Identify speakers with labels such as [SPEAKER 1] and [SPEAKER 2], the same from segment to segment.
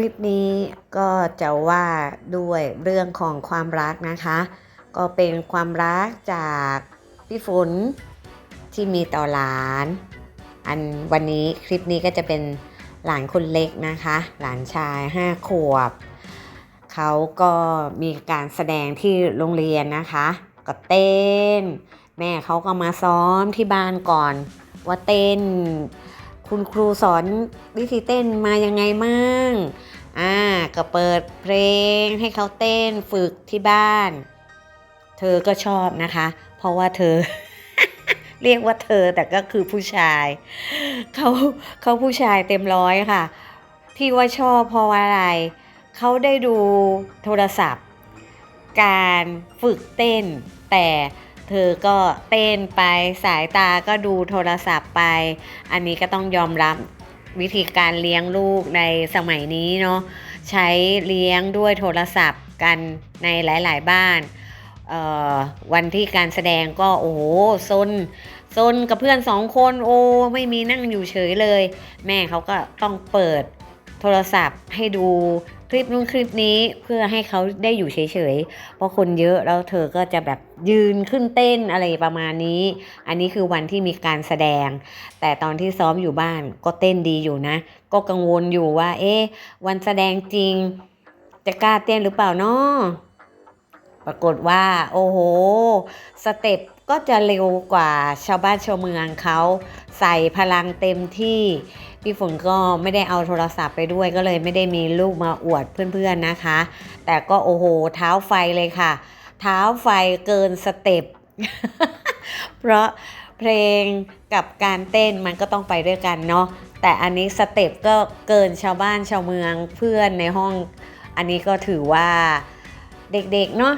[SPEAKER 1] ลิปนี้ก็จะว่าด้วยเรื่องของความรักนะคะ ก็เป็นความรักจากพี่ฝนที่มีต่อหลาน อันวันนี้คลิปนี้ก็จะเป็นหลานคนเล็กนะคะ หลานชายห้าขวบ เขาก็มีการแสดงที่โรงเรียนนะคะ ก็เต้น แม่เขาก็มาซ้อมที่บ้านก่อน ว่าเต้น คุณครูสอนวิธีเต้นมายังไงมั่งอ่าก็เปิดเพลงให้เขาเต้นฝึกที่บ้าน เธอก็ชอบนะคะ เพราะว่าเธอ เรียกว่าเธอแต่ก็คือผู้ชายเขาเขาผู้ชายเต็มร้อยค่ะ ที่ว่าชอบเพราะว่าอะไรเขาได้ดูโทรศัพท์ การฝึกเต้นแต่ เธอก็เต้นไปสายตาก็ดูโทรศัพท์ไป อันนี้ก็ต้องยอมรับวิธีการเลี้ยงลูกในสมัยนี้เนาะใช้เลี้ยงด้วยโทรศัพท์กันในหลาย ๆ บ้านวันที่การแสดงก็โอ้โหซนซนกับเพื่อนสองคนโอ้ไม่มีนั่งอยู่เฉยเลย แม่เขาก็ต้องเปิดโทรศัพท์ให้ดู คลิปนู้นคลิปนี้เพื่อให้เขาได้อยู่เฉยๆ เพราะคนเยอะแล้วเธอก็จะแบบยืนขึ้นเต้นอะไรประมาณนี้ อันนี้คือวันที่มีการแสดง แต่ตอนที่ซ้อมอยู่บ้านก็เต้นดีอยู่นะ ก็กังวลอยู่ว่า เอ๊ะวันแสดงจริง จะกล้าเต้นหรือเปล่าเนาะปรากฏว่า โอ้โห สเต็ปก็จะเร็วกว่าชาวบ้านชาวเมืองเขา ใส่พลังเต็มที่ พี่ฝนก็ไม่ได้เอาโทรศัพท์ไปด้วย ก็เลยไม่ได้มีลูกมาอวดเพื่อนๆนะคะ แต่ก็โอ้โหเท้าไฟเลยค่ะ เท้าไฟเกินสเต็ปเพราะเพลงกับการเต้นมันก็ต้องไปด้วยกันเนาะแต่อันนี้สเต็ปก็เกินชาวบ้านชาวเมืองเพื่อนในห้อง อันนี้ก็ถือว่าเด็กๆเนาะ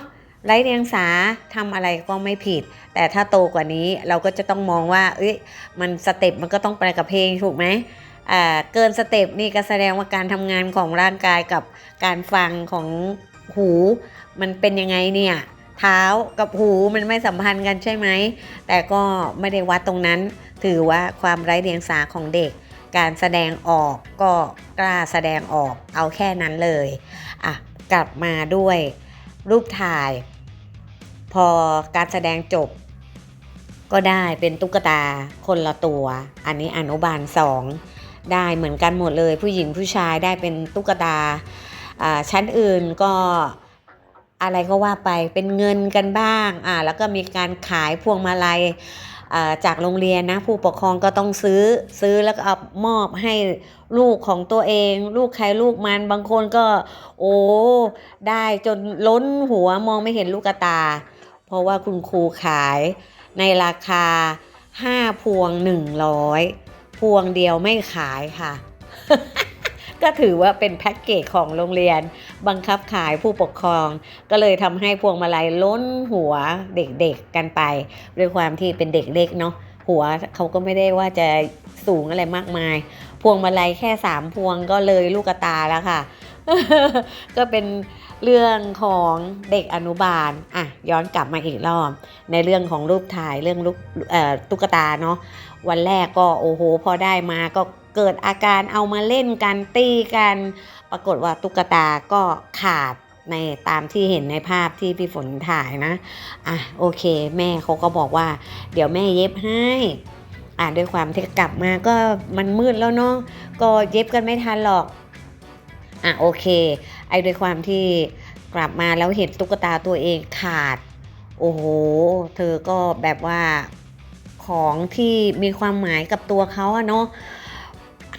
[SPEAKER 1] ไร้เดียงสาทำอะไรก็ไม่ผิด แต่ถ้าโตกว่านี้เราก็จะต้องมองว่า เอ้ยมันสเต็ปมันก็ต้องไปกับเพลงถูกไหม เกินสเต็ปนี่ก็แสดงว่าการทำงานของร่างกายกับการฟังของหู มันเป็นยังไงเนี่ยเท้ากับหูมันไม่สัมพันธ์กันใช่ไหม แต่ก็ไม่ได้วัดตรงนั้น ถือว่าความไร้เดียงสาของเด็ก การแสดงออกก็กล้าแสดงออกเอาแค่นั้นเลย อะ กลับมาด้วยรูปถ่าย พอการแสดงจบ ก็ได้เป็นตุ๊กตาคนละตัว อันนี้อนุบาลสอง ได้เหมือนกันหมดเลย ผู้หญิงผู้ชายได้เป็นตุ๊กตาชั้นอื่นก็อะไรก็ว่าไปเป็นเงินกันบ้างอ่าแล้วก็มีการขายพวงมาลัยจากโรงเรียนนะผู้ปกครองก็ต้องซื้อซื้อแล้วก็เอามอบให้ลูกของตัวเอง ลูกใครลูกมันบางคนก็ โอ้ได้จนล้นหัวมองไม่เห็นลูกตา เพราะว่าคุณครูขายในราคา 5 พวง 100 พวงเดียวไม่ขายค่ะ ก็ถือว่าเป็นแพ็กเกจของโรงเรียน บังคับขายผู้ปกครอง ก็เลยทำให้พวงมาลัยล้นหัวเด็กๆกันไป ด้วยความที่เป็นเด็กเล็กเนาะหัวเขาก็ไม่ได้ว่าจะสูงอะไรมากมาย พวงมาลัยแค่สามพวงก็เลยลูกตาแล้วค่ะ ก็เป็นเรื่องของเด็กอนุบาลอะย้อนกลับมาอีกรอบ ในเรื่องของรูปถ่ายเรื่องลูกตุ๊กตาเนาะ วันแรกก็โอ้โห พอได้มาก็เกิดอาการเอามาเล่นกันตีกัน ปรากฏว่าตุ๊กตาก็ขาดในตามที่เห็นในภาพที่พี่ฝนถ่ายนะ อะโอเค แม่เขาก็บอกว่า เดี๋ยวแม่เย็บให้อะด้วยความที่กลับมาก็มันมืดแล้วเนาะก็เย็บกันไม่ทันหรอก อะโอเค ไอ้ด้วยความที่กลับมาแล้วเห็นตุ๊กตาตัวเองขาด โอ้โห เธอก็แบบว่า ของที่มีความหมายกับตัวเขาอะเนาะ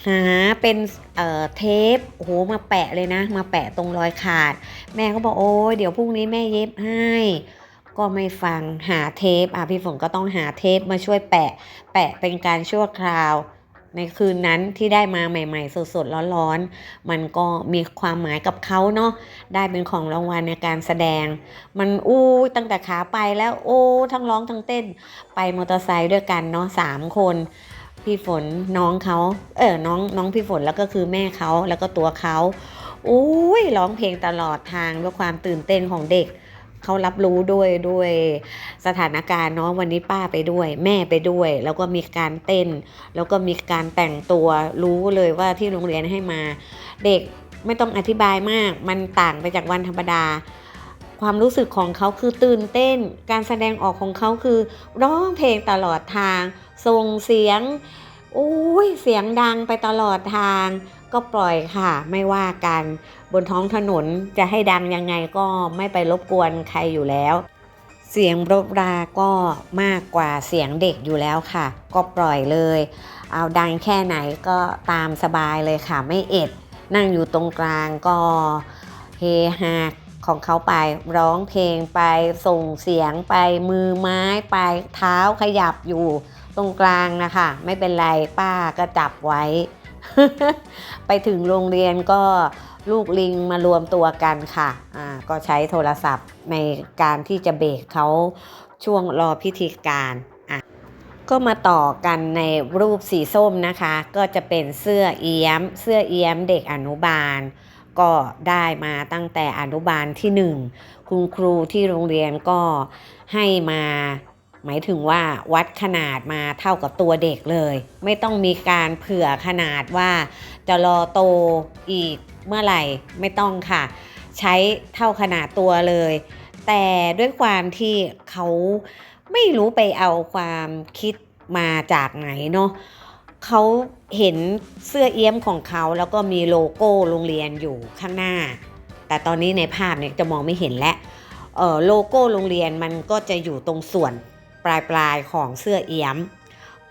[SPEAKER 1] หาเป็นเอ่อเทปโอ้โหมาแปะเลยนะ มาแปะตรงรอยขาด แม่ก็บอกโอ้ยเดี๋ยวพรุ่งนี้แม่เย็บให้ ก็ไม่ฟังหาเทปอะพี่ฝนก็ต้องหาเทปมาช่วยแปะ แปะเป็นการชั่วคราว ในคืนนั้นที่ได้มาใหม่ ๆ สดๆร้อนๆมันก็มีความหมายกับเขาเนาะได้เป็นของรางวัลในการแสดง มันอู้ตั้งแต่ขาไปแล้วโอ้ทั้งร้องทั้งเต้น ไปมอเตอร์ไซค์ด้วยกันเนาะสามคนพี่ฝนน้องเขาเออน้องน้องพี่ฝนแล้วก็คือแม่เขาแล้วก็ตัวเขาอุ้ยร้องเพลงตลอดทางด้วยความตื่นเต้นของเด็ก เขารับรู้ด้วยด้วยสถานการณ์เนาะวันนี้ป้าไปด้วย แม่ไปด้วย แล้วก็มีการเต้น แล้วก็มีการแต่งตัวรู้เลยว่าที่โรงเรียนให้มา เด็กไม่ต้องอธิบายมาก มันต่างไปจากวันธรรมดา ความรู้สึกของเขาคือตื่นเต้น การแสดงออกของเขาคือ ร้องเพลงตลอดทางส่งเสียงโอ้ยเสียงดังไปตลอดทาง ก็ปล่อยค่ะ ไม่ว่ากัน บนท้องถนนจะให้ดังยังไงก็ไม่ไปรบกวนใครอยู่แล้ว เสียงรบราก็มากกว่าเสียงเด็กอยู่แล้วค่ะ ก็ปล่อยเลย เอาดังแค่ไหนก็ตามสบายเลยค่ะ ไม่เอ็ด นั่งอยู่ตรงกลางก็เฮฮาของเขาไปร้องเพลงไปส่งเสียงไปมือไม้ไปเท้าขยับอยู่ตรงกลางนะคะ ไม่เป็นไรป้าก็จับไว้ ไปถึงโรงเรียนก็ ลูกลิงมารวมตัวกันค่ะอ่าก็ใช้โทรศัพท์ในการที่จะเบรกเขาช่วงรอพิธีการอะก็มาต่อกันในรูปสีส้มนะคะ ก็จะเป็นเสื้อเอี้ยม เสื้อเอี้ยมเด็กอนุบาล ก็ได้มาตั้งแต่อนุบาลที่หนึ่งคุณครูที่โรงเรียนก็ให้มาหมายถึงว่าวัดขนาดมาเท่ากับตัวเด็กเลย ไม่ต้องมีการเผื่อขนาดว่าจะรอโตอีก เมื่อไหร่ไม่ต้องค่ะ ใช้เท่าขนาดตัวเลย แต่ด้วยความที่เขาไม่รู้ไปเอาความคิดมาจากไหนเนาะเขาเห็นเสื้อเอี้ยมของเขาแล้วก็มีโลโก้โรงเรียนอยู่ข้างหน้า แต่ตอนนี้ในภาพเนี่ยจะมองไม่เห็นแล้วโลโก้โรงเรียนมันก็จะอยู่ตรงส่วนปลายปลายของเสื้อเอี้ยม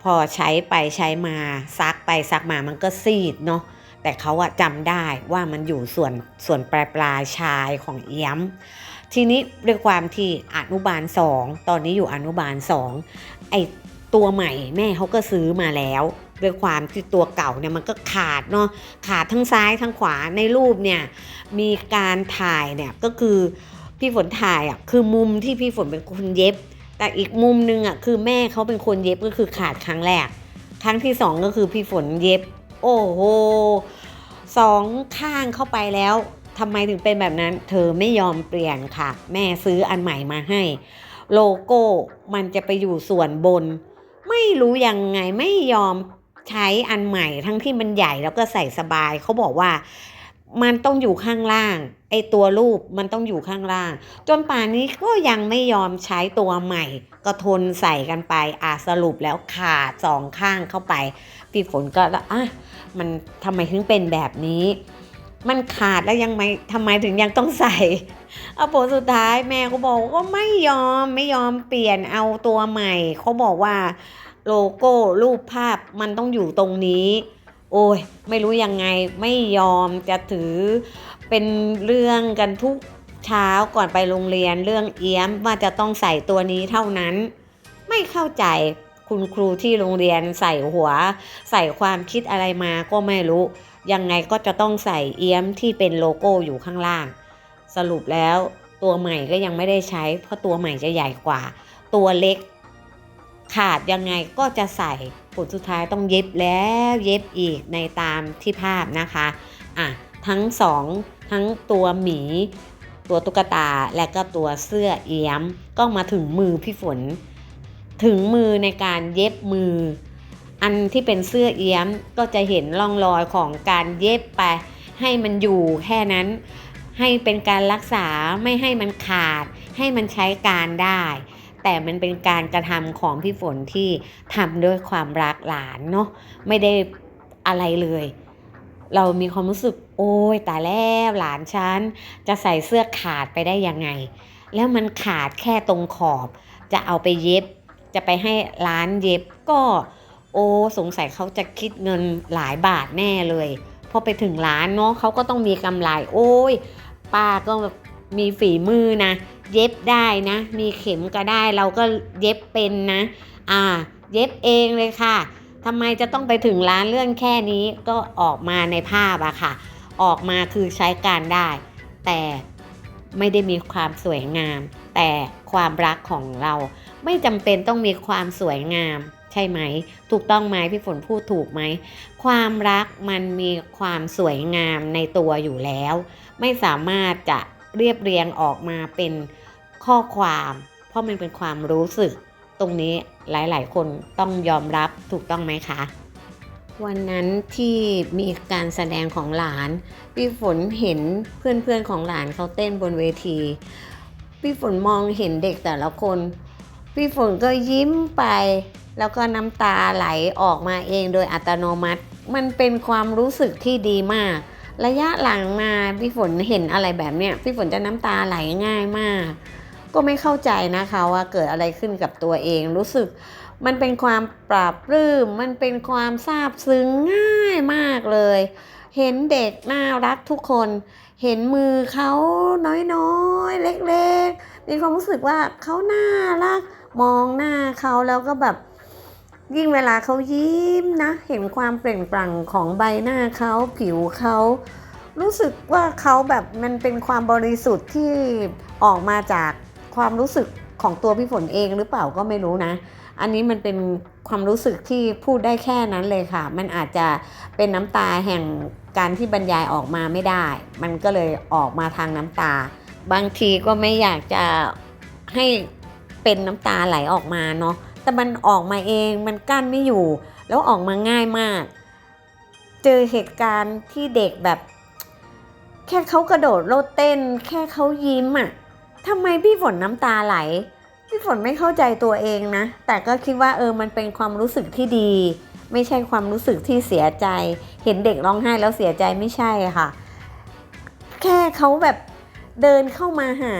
[SPEAKER 1] พอใช้ไปใช้มาซักไปซักมามันก็ซีดเนาะ แต่เขาอะจำได้ว่ามันอยู่ส่วนส่วนปลายปลายชายของเอี้ยม ทีนี้ด้วยความที่อนุบาลสองตอนนี้อยู่อนุบาลสองไอตัวใหม่แม่เขาก็ซื้อมาแล้วด้วยความที่ตัวเก่าเนี่ยมันก็ขาดเนาะขาดทั้งซ้ายทั้งขวาในรูปเนี่ยมีการถ่ายเนี่ยก็คือพี่ฝนถ่ายอะคือมุมที่พี่ฝนเป็นคนเย็บ แต่อีกมุมนึงอะคือแม่เขาเป็นคนเย็บก็คือขาดครั้งแรก ครั้งที่สองก็คือพี่ฝนเย็บ โอ้โหสองข้างเข้าไปแล้วทำไมถึงเป็นแบบนั้น เธอไม่ยอมเปลี่ยนค่ะ แม่ซื้ออันใหม่มาให้ โลโก้มันจะไปอยู่ส่วนบน ไม่รู้ยังไงไม่ยอมใช้อันใหม่ทั้งที่มันใหญ่แล้วก็ใส่สบายเขาบอกว่า มันต้องอยู่ข้างล่าง ไอตัวรูปมันต้องอยู่ข้างล่าง จนป่านนี้ก็ยังไม่ยอมใช้ตัวใหม่ ก็ทนใส่กันไปอะสรุปแล้วขาดสองข้างเข้าไป พี่ฝนก็แล้วอะมันทำไมถึงเป็นแบบนี้ มันขาดแล้วยังไม่ทำไมถึงยังต้องใส่เอาผลสุดท้ายแม่ก็บอกว่าไม่ยอมไม่ยอมเปลี่ยนเอาตัวใหม่เขาบอกว่าโลโก้รูปภาพมันต้องอยู่ตรงนี้ โอ้ยไม่รู้ยังไงไม่ยอมจะถือเป็นเรื่องกันทุกเช้าก่อนไปโรงเรียนเรื่องเอี้ยมว่าจะต้องใส่ตัวนี้เท่านั้น ไม่เข้าใจคุณครูที่โรงเรียนใส่หัว ใส่ความคิดอะไรมาก็ไม่รู้ ยังไงก็จะต้องใส่เอี้ยมที่เป็นโลโก้อยู่ข้างล่าง สรุปแล้วตัวใหม่ก็ยังไม่ได้ใช้ เพราะตัวใหม่จะใหญ่กว่า ตัวเล็ก ขาดยังไงก็จะใส่ผลสุดท้ายต้องเย็บแล้วเย็บอีกในตามที่ภาพนะคะอะทั้งสองทั้งตัวหมี ตัวตุ๊กตาและก็ตัวเสื้อเอี้ยม ก็มาถึงมือพี่ฝน ถึงมือในการเย็บมือ อันที่เป็นเสื้อเอี้ยมก็จะเห็นร่องรอยของการเย็บไป ให้มันอยู่แค่นั้น ให้เป็นการรักษาไม่ให้มันขาด ให้มันใช้การได้ แต่มันเป็นการกระทำของพี่ฝนที่ทำด้วยความรักหลานเนาะไม่ได้อะไรเลย เรามีความรู้สึก โอ้ยตายแล้วหลานฉันจะใส่เสื้อขาดไปได้ยังไง แล้วมันขาดแค่ตรงขอบ จะเอาไปเย็บ จะไปให้ร้านเย็บก็โอ้สงสัยเขาจะคิดเงินหลายบาทแน่เลยพอไปถึงร้านเนาะเขาก็ต้องมีกำไร โอ้ยป้าก็มีฝีมือนะ เย็บได้นะ มีเข็มก็ได้เราก็เย็บเป็นนะ อ่า เย็บเองเลยค่ะทำไมจะต้องไปถึงร้านเรื่องแค่นี้ก็ออกมาในภาพอะค่ะ ออกมาคือใช้การได้ แต่ไม่ได้มีความสวยงาม แต่ความรักของเราไม่จำเป็นต้องมีความสวยงามใช่ไหม ถูกต้องไหมพี่ฝนพูดถูกไหม ความรักมันมีความสวยงามในตัวอยู่แล้ว ไม่สามารถจะเรียบเรียงออกมาเป็น ข้อความ เพราะมันเป็นความรู้สึก ตรงนี้หลายๆ คนต้องยอมรับถูกต้องไหมคะ วันนั้นที่มีการแสดงของหลาน พี่ฝนเห็นเพื่อนๆของหลานเขาเต้นบนเวที พี่ฝนมองเห็นเด็กแต่ละคน พี่ฝนก็ยิ้มไป แล้วก็น้ำตาไหลออกมาเองโดยอัตโนมัติ มันเป็นความรู้สึกที่ดีมากระยะหลังมาพี่ฝนเห็นอะไรแบบเนี้ยพี่ฝนจะน้ำตาไหลง่ายมาก ก็ไม่เข้าใจนะคะว่าเกิดอะไรขึ้นกับตัวเอง รู้สึกมันเป็นความปราบปลื้มมันเป็นความซาบซึ้งง่ายมากเลย เห็นเด็กน่ารักทุกคน เห็นมือเขาน้อยๆ เล็กๆ มีความรู้สึกว่าเขาน่ารัก มองหน้าเขาแล้วก็แบบยิ่งเวลาเขายิ้มนะ เห็นความเปล่งปลั่งของใบหน้าเขาผิวเขา รู้สึกว่าเขาแบบมันเป็นความบริสุทธิ์ที่ออกมาจาก ความรู้สึกของตัวพี่ฝนเองหรือเปล่าก็ไม่รู้นะ อันนี้มันเป็นความรู้สึกที่พูดได้แค่นั้นเลยค่ะ มันอาจจะเป็นน้ำตาแห่งการที่บรรยายออกมาไม่ได้ มันก็เลยออกมาทางน้ำตา บางทีก็ไม่อยากจะให้เป็นน้ำตาไหลออกมาเนาะ แต่มันออกมาเอง มันกั้นไม่อยู่ แล้วออกมาง่ายมาก เจอเหตุการณ์ที่เด็กแบบ แค่เขากระโดดโลดเต้น แค่เขายิ้มอะ่ะ ทำไมพี่ฝนน้ำตาไหล พี่ฝนไม่เข้าใจตัวเองนะ แต่ก็คิดว่าเออมันเป็นความรู้สึกที่ดี ไม่ใช่ความรู้สึกที่เสียใจ เห็นเด็กร้องไห้แล้วเสียใจไม่ใช่ค่ะ แค่เขาแบบเดินเข้ามาหา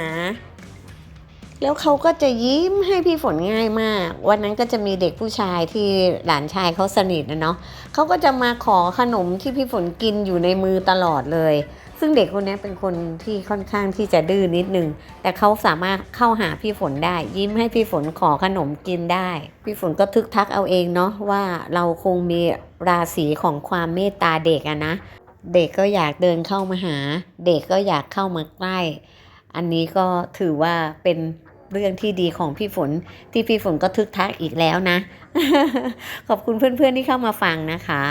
[SPEAKER 1] แล้วเขาก็จะยิ้มให้พี่ฝนง่ายมาก วันนั้นก็จะมีเด็กผู้ชายที่หลานชายเขาสนิทนะเนาะเขาก็จะมาขอขนมที่พี่ฝนกินอยู่ในมือตลอดเลย ซึ่งเด็กคนนี้เป็นคนที่ค่อนข้างที่จะดื้อนิดนึง แต่เขาสามารถเข้าหาพี่ฝนได้ ยิ้มให้พี่ฝนขอขนมกินได้ พี่ฝนก็ทึกทักเอาเองเนาะว่าเราคงมีราศีของความเมตตาเด็กอะนะ เด็กก็อยากเดินเข้ามาหา เด็กก็อยากเข้ามาใกล้ อันนี้ก็ถือว่าเป็นเรื่องที่ดีของพี่ฝนที่พี่ฝนก็ทึกทักอีกแล้วนะ ขอบคุณเพื่อนๆที่เข้ามาฟังนะคะ